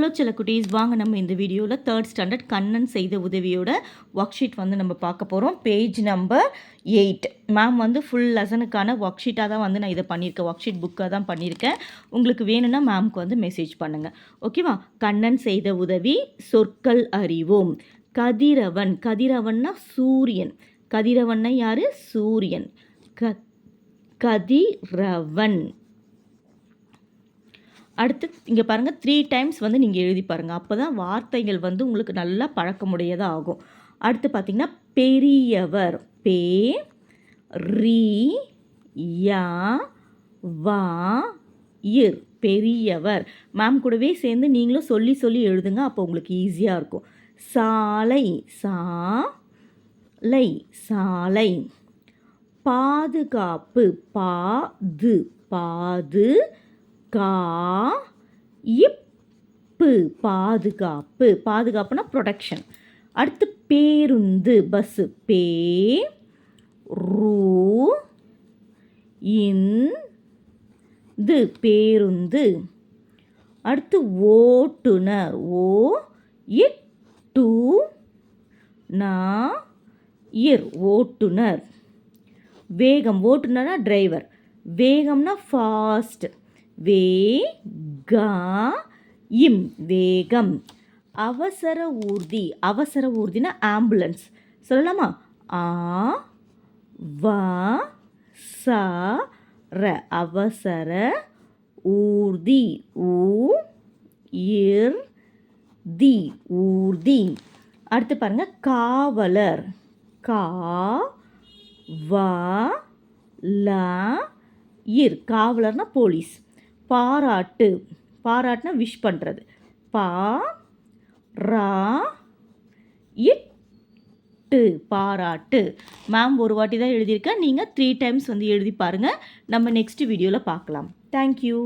Hello சில குட்டீஸ் வாங்க நம்ம இந்த வீடியோவில் தேர்ட் ஸ்டாண்டர்ட் கண்ணன் செய்த உதவியோட ஒர்க் ஷீட் வந்து நம்ம பார்க்க போகிறோம் பேஜ் நம்பர் எயிட் மேம் வந்து ஃபுல் லெசனுக்கான ஒர்க் ஷீட்டாக தான் வந்து நான் இதை பண்ணியிருக்கேன். ஒர்க் ஷீட் புக்காக தான் பண்ணியிருக்கேன். உங்களுக்கு வேணும்னா மேம்க்கு வந்து மெசேஜ் பண்ணுங்கள் ஓகேவா கண்ணன் செய்த உதவி சொற்கள் அறிவோம். கதிரவன். கதிரவன்னா சூரியன். கதிரவன்னா யார்? சூரியன். க கதிரவன். அடுத்து இங்கே பாருங்கள் த்ரீ டைம்ஸ் வந்து நீங்கள் எழுதி பாருங்கள் அப்போ தான் வார்த்தைகள் வந்து உங்களுக்கு நல்லா பழக்கமுடையதாக ஆகும். அடுத்து பார்த்திங்கன்னா பெரியவர். பே ரீ யா வா இர். பெரியவர். மேம் கூடவே சேர்ந்து நீங்களும் சொல்லி சொல்லி எழுதுங்க. அப்போ உங்களுக்கு ஈஸியாக இருக்கும். சாலை சா லை சாலை. பாதுகாப்பு பாது பாது கா இப்பு பாதுகாப்பு. பாதுகாப்புனா ப்ரொடெக்ஷன் அடுத்து பேருந்து பஸ்ஸு பே ரூ இன் து பேருந்து. அடுத்து ஓட்டுநர் ஓ இட்டு நா இர் ஓட்டுநர். வேகம் ஓட்டுநர்னா டிரைவர் வேகம்னா ஃபாஸ்ட் வே கா இம் வேகம். அவசர ஊர்தி அவசர ஊர்தினா ஆம்புலன்ஸ். சொல்லலாமா? ஆ வா ச ர. அவசர ஊர்தி ஊ இர் தி ஊர்தி. அடுத்து பாருங்க காவலர். கா வா லா இர். காவலர்னா போலீஸ். பாராட்டு. பாராட்டுனா விஷ் பண்ணுறது பா ரா இட்டு. பாராட்டு. மேம் ஒரு வாட்டி தான் எழுதியிருக்கேன். நீங்கள் த்ரீ டைம்ஸ் வந்து எழுதி பாருங்கள் நம்ம நெக்ஸ்ட் வீடியோவில் பார்க்கலாம். தேங்க்யூ